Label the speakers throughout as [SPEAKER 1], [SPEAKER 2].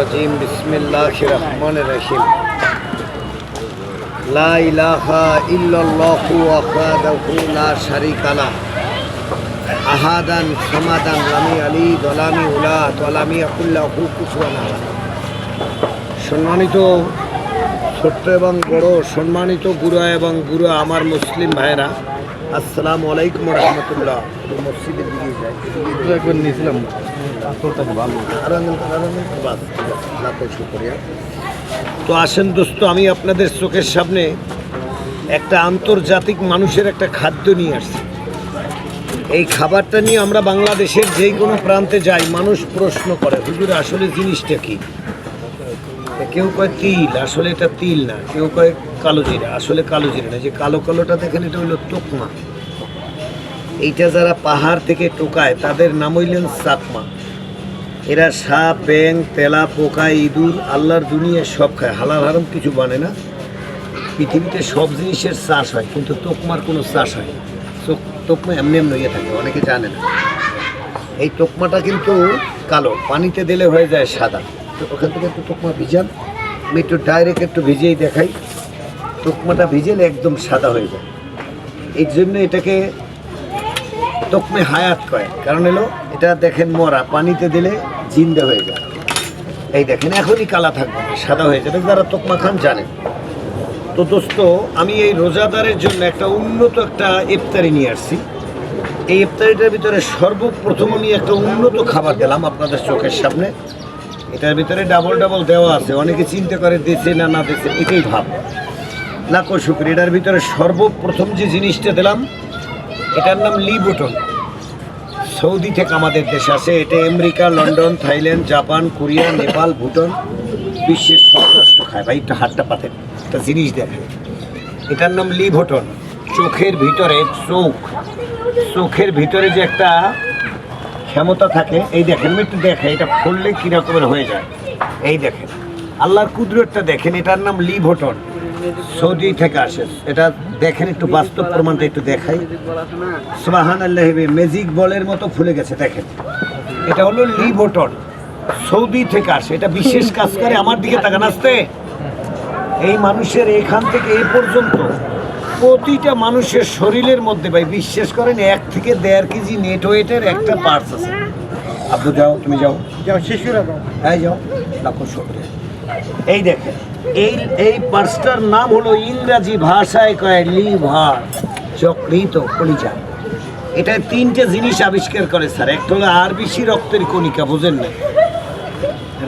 [SPEAKER 1] রাজিম বিসমিল্লাহ রহমান রহিম। লা ইলাহা ইল্লাল্লাহু ওয়াহদাহু লা শারীকা রামি আলী দলামি উলা তলামি আকুল্লাহু কুফুয়ান সম্মানিত ছোট্ট এবং বড় সম্মানিত গুরু এবং গুরু আমার মুসলিম ভাইরা আসসালামু আলাইকুম রহমতুল্লাহ। মসজিদে দিকে যাই।
[SPEAKER 2] নিয়েছিলাম।
[SPEAKER 1] তো আসেন দোস্ত, আমি আপনাদের চোখের সামনে একটা আন্তর্জাতিক মানুষের একটা খাদ্য নিয়ে আসছি। এই খাবারটা নিয়ে আমরা বাংলাদেশের যেই কোনো প্রান্তে যাই, মানুষ প্রশ্ন করে, হুজুর, আসলে জিনিসটা কি? কেউ কয়, তিল, আসলে এটা তিল না। কেউ কয়, কালো জিরা। আসলে কালো জিরা না যে কালো কালোটা দেখেন, এটা হইল তোকমা। এইটা যারা পাহাড় থেকে টোকায়, তাদের নাম হইলেন চাকমা এরা সাপ ব্যাং তেলা, পোকা, ইঁদুর, আল্লাহর দুনিয়া সব খায়। হালাল হারাম কিছু বানে না। পৃথিবীতে সব জিনিসের চাষ হয়, কিন্তু তোকমার কোনো চাষ হয় না। তোকমা এমনি এমনি ইয়ে থাকে, অনেকে জানে না। এই তোকমাটা কিন্তু কালো, পানিতে দিলে হয়ে যায় সাদা। তো ওখান থেকে একটু তোকমা ভিজান। আমি একটু ডাইরেক্ট একটু ভিজেই দেখাই। তোকমাটা ভিজেলে একদম সাদা হয়ে যায়। এই জন্য এটাকে তোকমে হায়াত কয়। কারণ এলো এটা দেখেন মরা, পানিতে দিলে জিন্দা হয়ে যায়। এই দেখেন, এখনই কালা থাকবে, সাদা হয়ে যাবে। যারা তোকমা খান জানেন। তো দোস্ত, আমি এই রোজাদারের জন্য একটা উন্নত একটা ইফতারি নিয়ে আসছি। এই ইফতারিটার ভিতরে সর্বপ্রথম আমি একটা উন্নত খাবার দিলাম আপনাদের চোখের সামনে। এটার ভিতরে ডাবল ডাবল দেওয়া আছে। অনেকে চিন্তা করে দিছে না না দিছে এটাই ভাব। লাখো শুক্র এটার ভিতরে সর্বপ্রথম যে জিনিসটা দিলাম এটার নাম লিবোটন সৌদি থেকে আমাদের দেশে আসে। এটা America, London, Thailand, Japan, Korea, Nepal, Bhutan, বিশ্বের সব রাষ্ট্র খায়। ভাই, একটু হাতটা পাতেন একটা জিনিস দেখে। এটার নাম লিভোটন চোখের ভিতরে চোখ। চোখের ভিতরে যে একটা ক্ষমতা থাকে, এই দেখেন একটু দেখে, এটা ফুললে কীরকমের হয়ে যায়। এই দেখেন, আল্লাহর কুদরতটা দেখেন, এটার নাম লিভোটন সৌদি থেকে আসে। এটা দেখেন একটু বাস্তব প্রমাণটা একটু দেখাই। সুবাহান আল্লাহ ম্যাজিক বলের মতো ফুলে গেছে দেখেন। এটা হলো লিভোটন সৌদি থেকে আসে। এটা বিশেষ কাজ করে আমার দিকে তাকান আসতে। এই মানুষের এখান থেকে এ পর্যন্ত প্রতিটা মানুষের শরীরের মধ্যে ভাই বিশ্বাস করেন এক থেকে দেড় কেজি নেট ওয়েটের একটা পার্টস আছে। আপনি যাও তুমি যাও।
[SPEAKER 2] যাও শিশুরা দাও।
[SPEAKER 1] হ্যাঁ যাও লাখো শুক্রিয়া। এই দেখেন এই এই পার্সটার নাম হলো ইংরাজি ভাষায় কয় লিভার, যকৃত কলিজা। এটা তিনটে জিনিস আবিষ্কার করে স্যার, একটা হলো আরবিসি রক্তের কণিকা, বোঝেন না?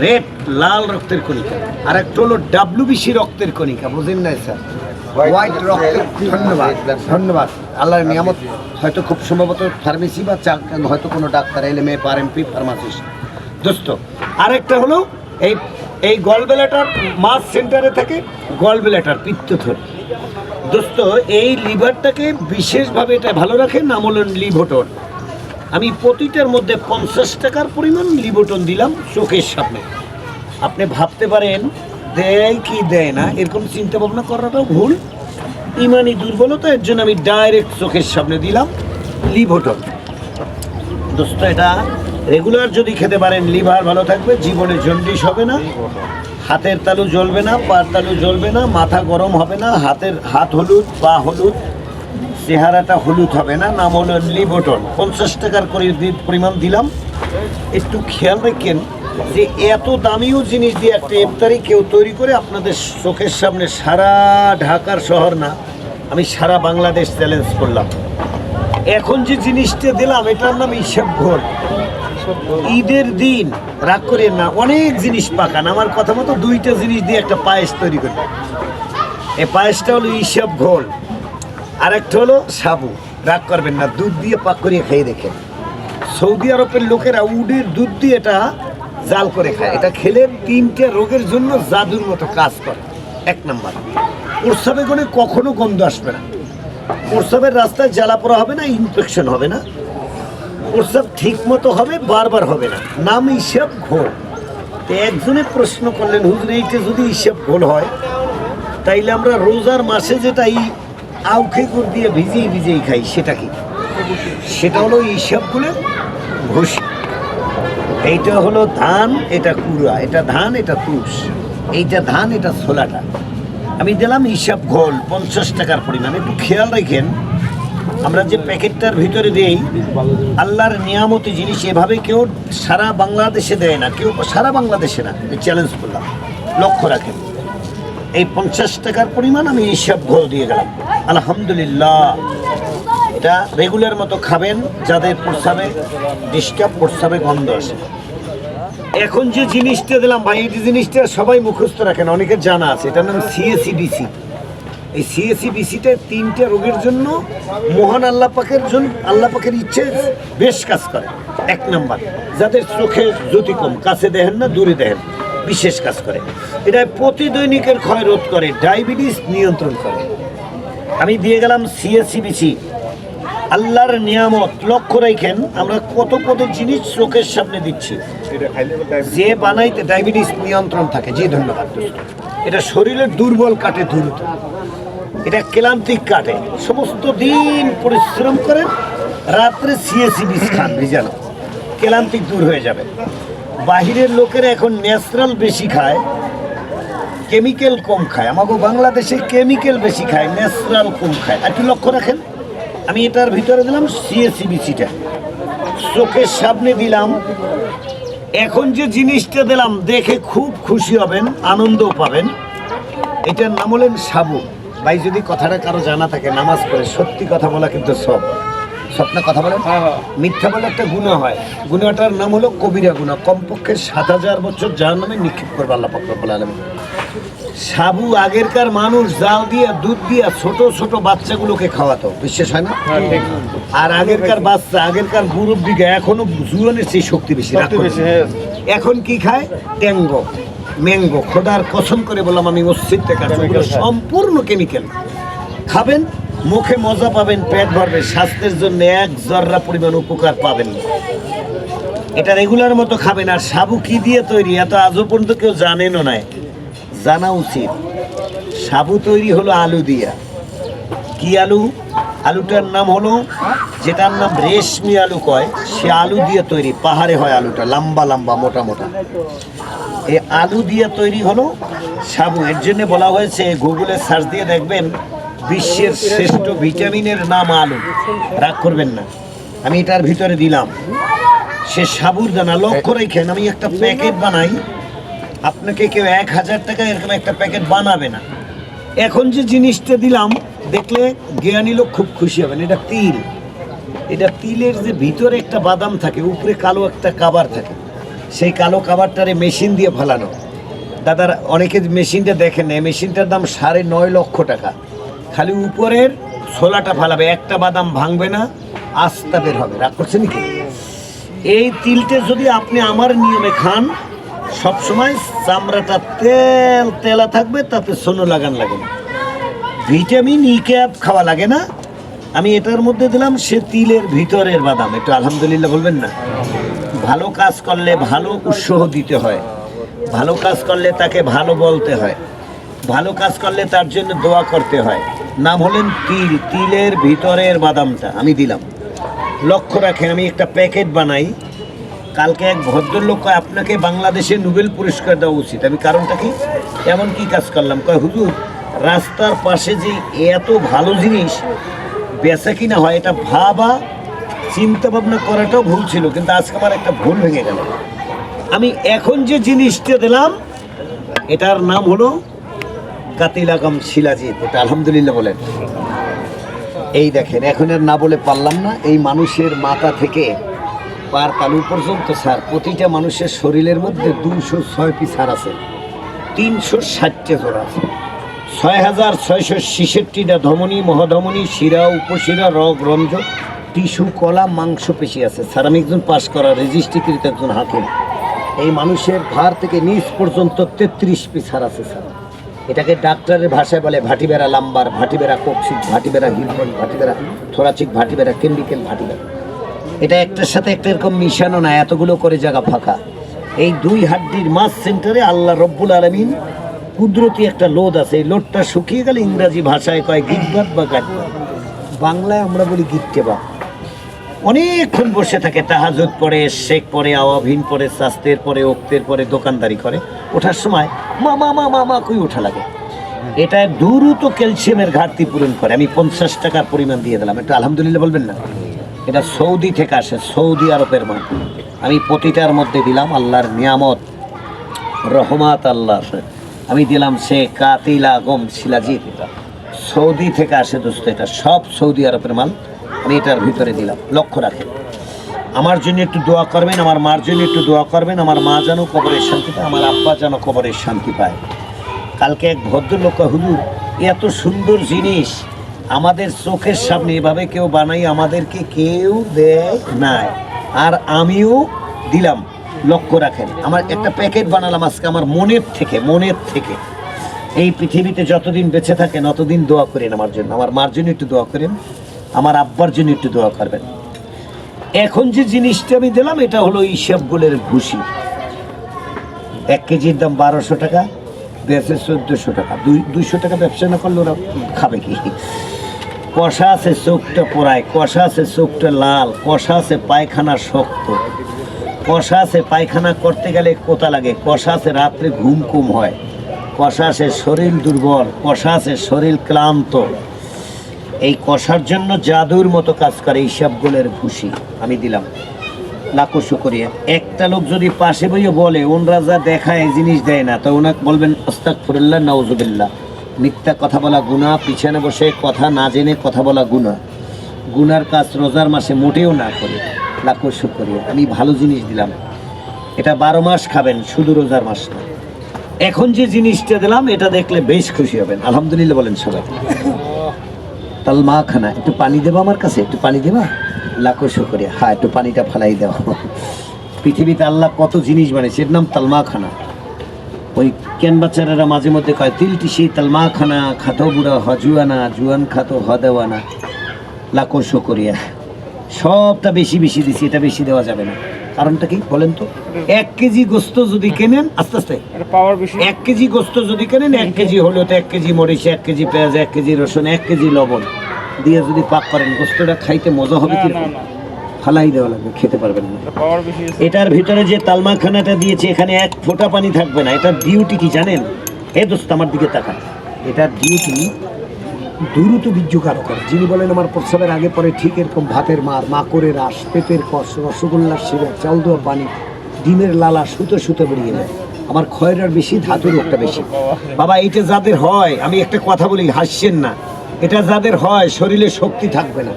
[SPEAKER 1] রেড, লাল রক্তের কণিকা, আর একটা হলো ডাব্লিউবিসি রক্তের কণিকা, বোঝেন না স্যার? হোয়াইট রক্তের, ধন্যবাদ ধন্যবাদ। আল্লাহর নিয়ামত, হয়তো খুব সম্ভবত ফার্মেসি বা হয়তো কোনো ডাক্তার এলে মেয়ে পার এমপি, ফার্মাসিস্ট। দোস্ত, আরেকটা হলো এই এই গলবেলাটার মাস সেন্টারে থাকে গলবেলাটার পিত্তথলি দোস্ত, এই লিভারটাকে বিশেষভাবে এটা ভালো রাখে নাম হলো লিভোটন। আমি প্রতিটার মধ্যে পঞ্চাশ টাকার পরিমাণ লিবোটন দিলাম চোখের সামনে। আপনি ভাবতে পারেন, দেয় কি দেয় না এরকম চিন্তা ভাবনা করাটাও ভুল। ইমানি দুর্বলতা, এর জন্য আমি ডাইরেক্ট চোখের সামনে দিলাম লিভোটন। দোস্ত, এটা রেগুলার যদি খেতে পারেন লিভার ভালো থাকবে, জীবনে জন্ডিস হবে না, হাতের তালু জ্বলবে না, পার তালু জ্বলবে না, মাথা গরম হবে না, হাতের হাত হলুদ, পা হলুদ, চেহারাটা হলুদ হবে না, নাম হলো লিবোটন পঞ্চাশ টাকার করে পরিমাণ দিলাম। একটু খেয়াল রাখেন যে এত দামিও জিনিস দিয়ে একটা ইফতারি কেউ তৈরি করে আপনাদের চোখের সামনে সারা ঢাকার শহর না, আমি সারা বাংলাদেশ চ্যালেঞ্জ করলাম। এখন যে জিনিসটা দিলাম, এটার নাম হিসাব ঘোর। ঈদের দিন, রাগ করে না, অনেক জিনিস পাকান। আমার কথা মতো দুইটা জিনিস দিয়ে একটা পায়েস তৈরি করি এই পায়েসটা হলো ইসব ঘোল আর একটা হলো সাবু। রাগ করবেন না, দুধ দিয়ে পাক করিয়ে খেয়ে দেখেন। সৌদি আরবের লোকেরা উডের দুধ দিয়ে এটা জাল করে খায়। এটা খেলে তিনটে রোগের জন্য জাদুর মতো কাজ করে। এক নম্বর, প্রস্রাবে করে কখনো গন্ধ আসবে না। প্রস্রাবের রাস্তায় জ্বালা পোড়া হবে না, ইনফেকশন হবে না। প্রস্রাব ঠিক মতো হবে, বারবার হবে না। নাম হিসাব ঘোল। তো একজনে প্রশ্ন করলেন, হুজুর, এইটা যদি হিসাব ঘোল হয়, তাইলে আমরা রোজার মাসে যেটা এই আউখে গুড় দিয়ে ভিজিয়ে ভিজিয়ে খাই, সেটা কি? সেটা হলো হিসাবগুলো ঘুষি এইটা হলো ধান, এটা কুড়া, এটা ধান, এটা তুষ। এইটা ধান, এটা ছোলাটা। আমি দিলাম হিসাব ঘোল, পঞ্চাশ টাকার পরিমাণ। একটু খেয়াল রাখেন আমরা যে প্যাকেটটার ভিতরে দেই, আল্লাহর নিয়ামতি জিনিস এভাবে কেউ সারা বাংলাদেশে দেয় না, কেউ সারা বাংলাদেশে না। চ্যালেঞ্জ করলাম। লক্ষ্য রাখেন। এই পঞ্চাশ টাকার পরিমাণ আমি হিসাব ঘোল দিয়ে গেলাম। আলহামদুলিল্লাহ। এটা রেগুলার মতো খাবেন, যাদের প্রস্রাবে, ডিস্টার্ব প্রস্রাবে গন্ধ আসে। এখন যে জিনিসটা দিলাম ভাই, এই জিনিসটা সবাই মুখস্থ রাখেন, অনেকের জানা আছে। এটার নাম সিএসিবিসি এই সিএসিবিসিটা তিনটে রোগের জন্য মহান আল্লাহ পাকের জন্য আল্লাহ পাকের ইচ্ছে বেশ কাজ করে। এক নাম্বার যাদের চোখে জ্যোতি কম কাছে দেখেন না দূরে দেখেন বিশেষ কাজ করে। এটা প্রতিদৈনিকের ক্ষয় রোধ করে ডায়াবেটিস নিয়ন্ত্রণ করে। আমি দিয়ে গেলাম সিএসিবিসি আল্লাহর নিয়ামত লক্ষ্য রাখেন আমরা কত কত জিনিস চোখের সামনে দিচ্ছি। যে বানাইতে ডায়াবেটিস নিয়ন্ত্রণ থাকে জি ধন্যবাদ। এটা শরীরের দুর্বল কাটে দ্রুত। এটা ক্লান্তিক কাটে। সমস্ত দিন পরিশ্রম করেন রাত্রে সিএসি বিষ খান ভিজানো ক্লান্তিক দূর হয়ে যাবে। বাহিরের লোকেরা এখন ন্যাচারাল বেশি খায়, কেমিক্যাল কম খায়। আমাকে বাংলাদেশে কেমিক্যাল বেশি খায়, ন্যাচারাল কম খায়। একটু লক্ষ্য রাখেন, আমি এটার ভিতরে দিলাম সিএসি বিসিটা। চোখের সামনে দিলাম, এখন যে জিনিসটা দিলাম, দেখে খুব খুশি হবেন, আনন্দও পাবেন। এটার নাম হলেন সাবু। ভাই যদি কথাটা কারও জানা থাকে নামাজ পড়ে সত্যি কথা বলা কিন্তু সব। স্বপ্ন কথা বলেন মিথ্যা বলে একটা গুণা হয়। গুণাটার নাম হলো কবিরা গুণা। কমপক্ষে সাত হাজার বছর যার নামে নিক্ষেপ করবে আল্লাহ পাকরবুল আলমী সাবু আগেরকার মানুষ জাল দিয়ে দুধ দিয়ে ছোট ছোট বাচ্চাগুলোকে খাওয়াতো। বিশ্বাস হয় না? আর আগেরকার বাচ্চা আগেরকার মুরব্বীকে এখনও জুয়ানের সেই শক্তি বেশি এখন কি খায়? ট্যাঙ্গো ম্যাঙ্গো খোদার কসম করে বললাম আমি মসজিদ থেকে। সম্পূর্ণ কেমিক্যাল খাবেন মুখে মজা পাবেন পেট ভরবে স্বাস্থ্যের জন্য এক জর্রা পরিমাণ উপকার পাবেন। এটা রেগুলার মতো খাবেন আর সাবু কি দিয়ে তৈরি এত আজও পর্যন্ত কেউ জানেনও নাই। জানা উচিত। সাবু তৈরি হলো আলু দিয়া। কি আলু? আলুটার নাম হলো যেটার নাম রেশমি আলু কয় সে আলু দিয়ে তৈরি পাহাড়ে হয় আলুটা লম্বা লম্বা মোটা মোটা। এই আলু দিয়ে তৈরি হলো সাবু। এর জন্য বলা হয়েছে, গুগলে সার্চ দিয়ে দেখবেন বিশ্বের শ্রেষ্ঠ ভিটামিনের নাম আলু। রাগ করবেন না। আমি এটার ভিতরে দিলাম। সে সাবুর দানা, লক্ষ্য রেখেন, আমি একটা প্যাকেট বানাই। আপনাকে কেউ এক হাজার টাকা এরকম একটা প্যাকেট বানাবে না। এখন যে জিনিসটা দিলাম, দেখলে জ্ঞানী লোক খুব খুশি হবেন। এটা তিল। এটা তিলের যে ভিতরে একটা বাদাম থাকে, উপরে কালো একটা কাবার থাকে। সেই কালো কাবারটারে মেশিন দিয়ে ফালানো। দাদার অনেকে মেশিনটা দেখেন এই মেশিনটার দাম সাড়ে নয় লক্ষ টাকা। খালি উপরের ছোলাটা ফালাবে, একটা বাদাম ভাঙবে না, আস্তা বের হবে। রাগ করছে নাকি? এই তিলটা যদি আপনি আমার নিয়মে খান, সবসময় চামড়াটা তেল, তেলা থাকবে, তাতে সোনো লাগান লাগে না। ভিটামিন ই ক্যাপ খাওয়া লাগে না। আমি এটার মধ্যে দিলাম সে তিলের ভিতরের বাদাম। একটু আলহামদুলিল্লাহ বলবেন না? ভালো কাজ করলে ভালো উৎসাহ দিতে হয়। ভালো কাজ করলে তাকে ভালো বলতে হয়। ভালো কাজ করলে তার জন্য দোয়া করতে হয়। নাম হলেন তিল। তিলের ভিতরের বাদামটা আমি দিলাম। লক্ষ্য রাখেন, আমি একটা প্যাকেট বানাই। কালকে এক ভদ্রলোক কয়, আপনাকে বাংলাদেশে নোবেল পুরস্কার দেওয়া উচিত। আমি, কারণটা কি? এমন কি কাজ করলাম? কয়, হুজুর, রাস্তার পাশে যে এত ভালো জিনিস, বেচা কিনা হয়, এটা ভাবা চিন্তা ভাবনা করাটাও ভুল ছিল, কিন্তু আজকে আমার একটা ভুল ভেঙে গেল। আমি এখন যে জিনিসটা দিলাম, এটার নাম হলো কাতিলাগম শিলাজিৎ, এটা আলহামদুলিল্লাহ বলেন। এই দেখেন, এখন আর না বলে পারলাম না, এই মানুষের মাথা থেকে পার তালু পর্যন্ত স্যার প্রতিটা মানুষের শরীরের মধ্যে দুশো ছয় পিস হার আছে, তিনশো ষাটটা জোড়া আছে। ছয় হাজার ছয়শো ছেষট্টিটা ধমনী, মহাধমনী, শিরা, উপশিরা, রগ রঞ্জ টিস্যু, কলা, মাংস পেশি আছে। স্যার, আমি একজন পাশ করা রেজিস্ট্রিকৃত একজন হাকিম। এই মানুষের ভার থেকে নিচ পর্যন্ত তেত্রিশ পিস হার আছে, স্যার। এটাকে ডাক্তারের ভাষায় বলে ভাটিবেরা লাম্বার ভাটিবেরা কোকসিক ভাটিবেরা হিলমন ভাটিবেরা থোরাচিক ভাটিবেরা কেন্ডিকেল ভাটিবেরা এটা একটার সাথে একটা এরকম মিশানো না, এতগুলো করে জায়গা ফাঁকা। এই দুই হাড্ডির মাছ সেন্টারে আল্লাহ রব্বুল আলমিন কুদরতি একটা লোদ আছে। এই লোডটা শুকিয়ে গেলে ইংরাজি ভাষায় কয় গিটবাদ বা গাটবাদ বাংলায় আমরা বলি গিট্টে বা অনেকক্ষণ বসে থাকে, তাহাজুদ পরে শেখ পরে আওয়াভিন পরে শাস্তের পরে ওক্তের পরে দোকানদারি করে। ওঠার সময় মা মা মা কই ওঠা লাগে? এটা দ্রুত ক্যালসিয়ামের ঘাটতি পূরণ করে। আমি পঞ্চাশ টাকার পরিমাণ দিয়ে দিলাম। একটু আলহামদুলিল্লাহ বলবেন না? এটা সৌদি থেকে আসে, সৌদি আরবের মাল আমি প্রতিটার মধ্যে দিলাম আল্লাহর নিয়ামত, রহমাত আল্লাহ আমি দিলাম সে কাতিলা গম শিলাজিৎ এটা সৌদি থেকে আসে দোস্ত, এটা সব সৌদি আরবের মাল। আমি এটার ভিতরে দিলাম, লক্ষ্য রাখেন। আমার জন্য একটু দোয়া করবেন, আমার মার জন্য একটু দোয়া করবেন, আমার মা যেন কবরের শান্তি পায়, আমার আব্বা যেন কবরের শান্তি পায়। কালকে এক ভদ্রলোক হুজুর, এত সুন্দর জিনিস, আমাদের চোখের সামনে এভাবে কেউ বানাই আমাদেরকে কেউ দেয় নাই। আর আমিও দিলাম, লক্ষ্য রাখেন। আমার একটা প্যাকেট বানালাম আজকে, আমার মনের থেকে মনের থেকে। এই পৃথিবীতে যতদিন বেঁচে থাকেন, অতদিন দোয়া করেন আমার জন্য। আমার মার জন্য একটু দোয়া করেন। আমার আব্বার জন্য একটু দোয়া করবেন। এখন যে জিনিসটা আমি দিলাম, এটা হলো ইসবগুলের ভুসি। এক কেজির দাম বারোশো টাকা, বেচে চোদ্দোশো টাকা। দুই, দুইশো টাকা ব্যবসা না করলে ওরা খাবে কি? কষা আছে চোখটা পোড়ায়, কষা আছে চোখটা লাল, কষা আছে পায়খানা শক্ত। কষা আছে পায়খানা করতে গেলে কোথা লাগে? কষা আছে রাত্রে ঘুম কুম হয়। কষা আছে শরীর দুর্বল, কষা আছে শরীর ক্লান্ত। এই কষার জন্য জাদুর মতো কাজ করে এই সবগুলোর ভুসি আমি দিলাম। লাখো শুকরিয়া একটা লোক যদি পাশে বইয়ে বলে ওনরা যা দেখায় জিনিস দেয় না, তো ওনাকে বলবেন ওস্তাক ফুরুল্লাহ নওজুবিল্লা মিথ্যা কথা বলা গুণা পিছনে বসে কথা না জেনে কথা বলা গুণা গুনার কাজ রোজার মাসে মোটেও না করে। লাখো শুকরিয়া আমি ভালো জিনিস দিলাম। এটা বারো মাস খাবেন, শুধু রোজার মাস না। এখন যে জিনিসটা দিলাম, এটা দেখলে বেশ খুশি হবেন। আলহামদুলিল্লাহ বলেন সবাই। তালমা খানা একটু পানি দেবা আমার কাছে? একটু পানি দেবা? লাখো শুকরিয়া। হ্যাঁ একটু পানিটা ফালাই দাও। পৃথিবীতে আল্লাহ কত জিনিস বানিয়েছে, এর নাম তালমা খানা ওই কেন বাচ্চারা মাঝে মধ্যে কয়, তিলটি সেই তালমা খানা খাতো বুড়া হজুয়ানা, জুয়ান খাতো হদেওয়ানা। লাখো শুকরিয়া। সবটা বেশি বেশি দিছি, এটা বেশি দেওয়া যাবে না। কারণটা কি বলেন তো? এক কেজি গোস্ত যদি কেনেন আস্তে আস্তে। এক কেজি গোস্ত যদি কেনেন এক কেজি হলুদ এক কেজি মরিচ এক কেজি পেঁয়াজ এক কেজি রসুন এক কেজি লবণ দিয়ে যদি পাক করেন গোস্তটা খাইতে মজা হবে কি ফালাই দেওয়া লাগবে খেতে পারবেন না। এটার ভিতরে যে তালমাখানাটা দিয়েছে এখানে এক ফোঁটা পানি থাকবে না। এটার ডিউটি কি জানেন? হে দোস্ত আমার দিকে তাকান। এটার ডিউটি দ্রুত বীর্যকার করে। যিনি বলেন, আমার প্রস্রাবের আগে পরে ঠিক এরকম ভাতের মার, মাকড়ের রাস পেঁপের কষ, রসগোল্লার শিরা, চাল দেওয়া পানি, ডিমের লালা সুতো সুতো বেরিয়ে যায় আমার ক্ষয়ের বেশি, ধাতুর রোগটা বেশি। বাবা এটা যাদের হয়, আমি একটা কথা বলি, হাসছেন না। এটা যাদের হয়, শরীরে শক্তি থাকবে না।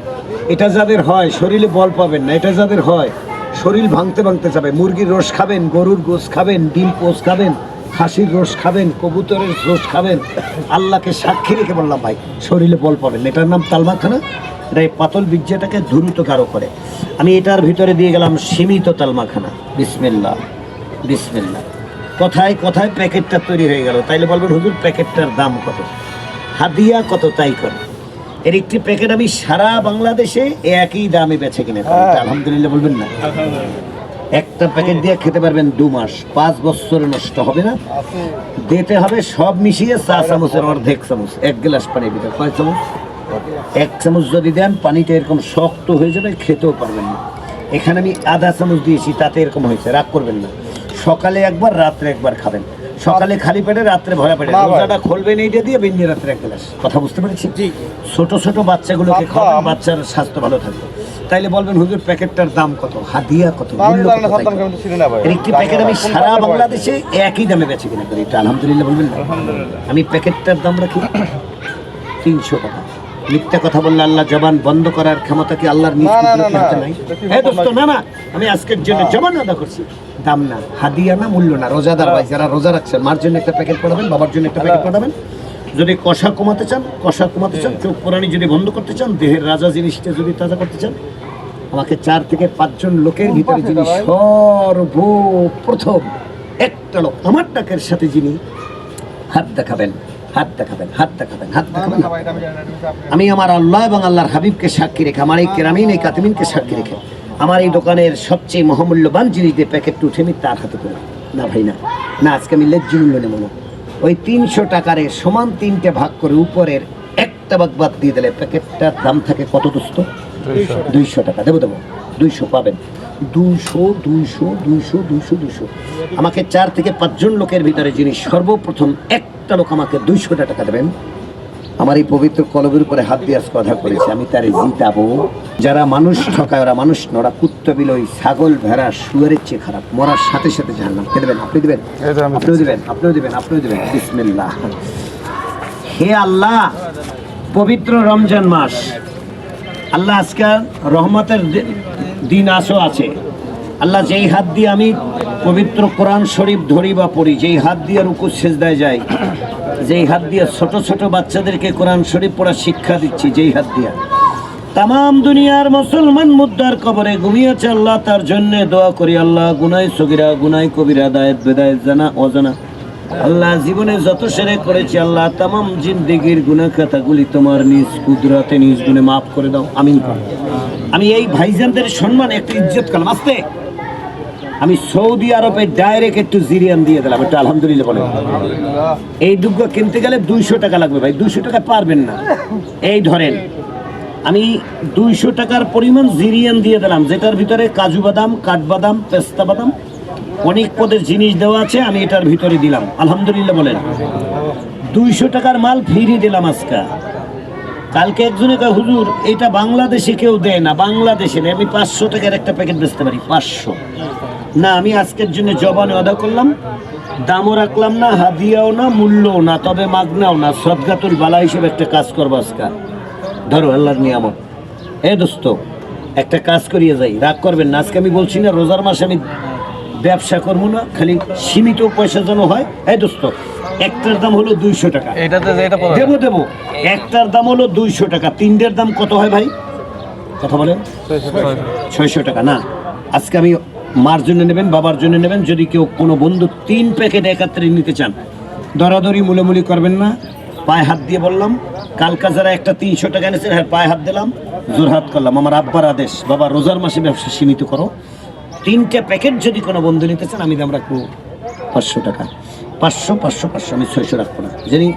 [SPEAKER 1] এটা যাদের হয়, শরীরে বল পাবেন না। এটা যাদের হয়, শরীর ভাঙতে ভাঙতে যাবে। মুরগির রস খাবেন, গরুর গোস খাবেন, ডিম পোস খাবেন খাসির রস খাবেন কবুতরের রস খাবেন। আল্লাহকে সাক্ষী রেখে বললাম ভাই শরীরে বল পাবেন এটার নাম তালমাখানা। এটা এই পাতল বীর্যটাকে দ্রুত গাঢ় করে। আমি এটার ভিতরে দিয়ে গেলাম সীমিত তালমাখানা। বিসমিল্লা বিসমিল্লা কথায় কথায় প্যাকেটটা তৈরি হয়ে গেল। তাইলে বলবেন হুজুর প্যাকেটটার দাম কত? হাদিয়া কত তাই করে। এর একটি প্যাকেট আমি সারা বাংলাদেশে একই দামে বেছে কিনে আলহামদুলিল্লাহ বলবেন না? একটা প্যাকেট দিয়ে খেতে পারবেন দু মাস। পাঁচ বছর নষ্ট হবে না। দিতে হবে সব মিশিয়ে চা চামচের অর্ধেক চামচ, এক গ্লাস পানির ভিতরে। কয় চামচ? এক চামচ যদি দেন, পানিটা এরকম শক্ত হয়ে যাবে, খেতেও পারবেন না। এখানে আমি আধা চামচ দিয়েছি, তাতে এরকম হয়েছে, রাগ করবেন না। সকালে একবার, রাত্রে একবার খাবেন। সকালে খালি পেটে রাত্রে ভরা পেটে। রোজাটা খুলবেন এইটা দিয়ে বিন্দি রাত্রে এক গ্লাস। কথা বুঝতে পেরেছি? ছোট ছোট বাচ্চাগুলোকে। খাওয়াবেন বাচ্চার স্বাস্থ্য ভালো থাকবে তাইলে বলবেন হুজুর প্যাকেটটার দাম কত? হাদিয়া কত? একটি প্যাকেট আমি সারা বাংলাদেশে একই দামে বেচে কিনা করি। এটা আলহামদুলিল্লাহ বলবেন আমি প্যাকেটটার দাম রাখি তিনশো টাকা। মিথ্যা কথা বললে আল্লাহ জবান বন্ধ করার ক্ষমতা কি আল্লাহর নিজ। নাই? হ্যাঁ দোস্ত
[SPEAKER 2] না?
[SPEAKER 1] না না আমি আজকের জন্য জবান আদা করছি। দাম না হাদিয়া না মূল্য না রোজাদার ভাই যারা রোজা রাখছেন মার জন্য একটা প্যাকেট পাঠাবেন বাবার জন্য একটা প্যাকেট পাঠাবেন। যদি কষা কমাতে চান কষা কমাতে চান চোখ পোড়ানি যদি বন্ধ করতে চান দেহের রাজা জিনিসটা যদি তাজা করতে চান আমাকে চার থেকে পাঁচজন লোকের ভিতরে যিনি সর্বপ্রথম একটা লোক আমার টাকের সাথে যিনি হাত দেখাবেন হাত দেখাবেন হাত দেখাবেন হাত দেখাবেন হাত দেখাবেন। আমি আমার আল্লাহ এবং আল্লাহর হাবিবকে সাক্ষী রেখে আমার এই কেরামিন এই কাতিমিনকে সাক্ষী রেখে। আমার এই দোকানের সবচেয়ে মহামূল্যবান জিনিস দিয়ে প্যাকেটটা উঠে আমি তার হাতে তুলি না ভাই না। না আজকে আমি লেজ্জ মূল্য নেব না। ওই তিনশো টাকারে সমান তিনটে ভাগ করে উপরের একটা ভাগ বাদ দিয়ে দিলে প্যাকেটটার দাম থাকে কত দোস্ত? দুইশো। টাকা। দেবো দেবো। দুইশো পাবেন। দুশো দুইশো দুইশো দুইশো দুইশো। আমাকে চার থেকে পাঁচজন লোকের ভিতরে যিনি সর্বপ্রথম একটা লোক আমাকে দুইশোটা টাকা দেবেন আমার এই পবিত্র কলবের উপরে হাত দিয়ে কথা করেছে আমি তারে জিতাবো। যারা মানুষ ঠকায় ওরা মানুষ নড়া কুত্ত বিলই ছাগল ভেড়া শুয়ারের চেয়ে খারাপ। মরার সাথে সাথে জানলাম কে দেবেন? আপনি দেবেন? আপনিও দেবেন? আপনিও দেবেন? আপনিও দেবেন? বিসমিল্লাহ। হে আল্লাহ পবিত্র রমজান মাস। আল্লাহ আজকাল রহমতের দিন আসো আছে। আল্লাহ যেই হাত দিয়ে আমি পবিত্র কোরআন শরীফ ধরি বা পড়ি যেই হাত দিয়ে রুকু সেজদায় যাই যেই হাত দিয়ে ছোট ছোট বাচ্চাদেরকে কোরআন শরীফ পড়ার শিক্ষা দিচ্ছি, যেই হাত দিয়া। তাম দুনিয়ার মুসলমান মুদ্রার কবরে ঘুমিয়েছে আল্লাহ, তার জন্য দোয়া করি আল্লাহ, গুনাই সগিরা, গুনাই কবিরা দায়েত বেদায়েত জানা, অজানা। আল্লাহ জীবনে যত সেরে করেছি আল্লাহ তাম জিন্দিগির গুনা খাতাগুলি তোমার নিজ কুদরতে, নিজ গুণে মাফ করে দাও, আমিন। আমি এই ভাইজানদের সম্মান, একটু ইজ্জত করলাম, আস্তে। আমি সৌদি আরবে ডাইরেক্ট একটু জিরিয়ান দিয়ে দিলাম একটু আলহামদুলিল্লাহ বলে এই দুগ্গ কিনতে গেলে দুইশো টাকা লাগবে ভাই দুইশো টাকা পারবেন না। এই ধরেন আমি দুইশো টাকার পরিমাণ জিরিয়ান দিয়ে দিলাম যেটার ভিতরে কাজু বাদাম কাঠবাদাম পেস্তা বাদাম অনেক পদের জিনিস দেওয়া আছে আমি এটার ভিতরে দিলাম। আলহামদুলিল্লাহ বলেন। দুইশো টাকার মাল ফিরিয়ে দিলাম আজকা। কালকে একজনে কয়, হুজুর, এটা বাংলাদেশে কেউ দেয় না, বাংলাদেশে আমি পাঁচশো টাকার একটা প্যাকেট বেচতে পারি, পাঁচশো। না, আমি আজকের জন্য জবানে অদা করলাম, দামও রাখলাম না, হাদিয়াও না, মূল্যও না, তবে মাগনাও না, সদগাতুল বালা হিসেবে একটা কাজ করব আজকাল ধরো আল্লাহ আল্লাহর নিয়ামত। এ দোস্ত, একটা কাজ করিয়ে যাই, রাগ করবেন না, আজকে আমি বলছি না, রোজার মাসে আমি ব্যবসা করব না খালি সীমিত পয়সা যেন হয়। এই দোস্ত একটার দাম হলো দুইশো টাকা।
[SPEAKER 2] এটাতে এটা
[SPEAKER 1] দেবো দেবো। একটার দাম হলো দুইশো টাকা। তিনটের দাম কত হয় ভাই? কথা বলেন। ছয়শো টাকা। না। আজকে আমি মার জন্য নেবেন বাবার জন্য নেবেন। যদি কেউ কোনো বন্ধু তিন প্যাকেট একাত্রে নিতে চান দরাদরি মুলামুলি করবেন না। পায়ে হাত দিয়ে বললাম কালকা যারা একটা তিনশো টাকা এনেছেন হ্যাঁ পায়ে হাত দিলাম জোরহাত করলাম। আমার আব্বার আদেশ বাবা রোজার মাসে ব্যবসা সীমিত করো। তিনটে প্যাকেট যদি কোনো বন্ধু নিতে চান, আমি দাম রাখব পাঁচশো টাকা। পাঁচশো পাঁচশো পাঁচশো, আমি ছয়শো রাখব না। জানি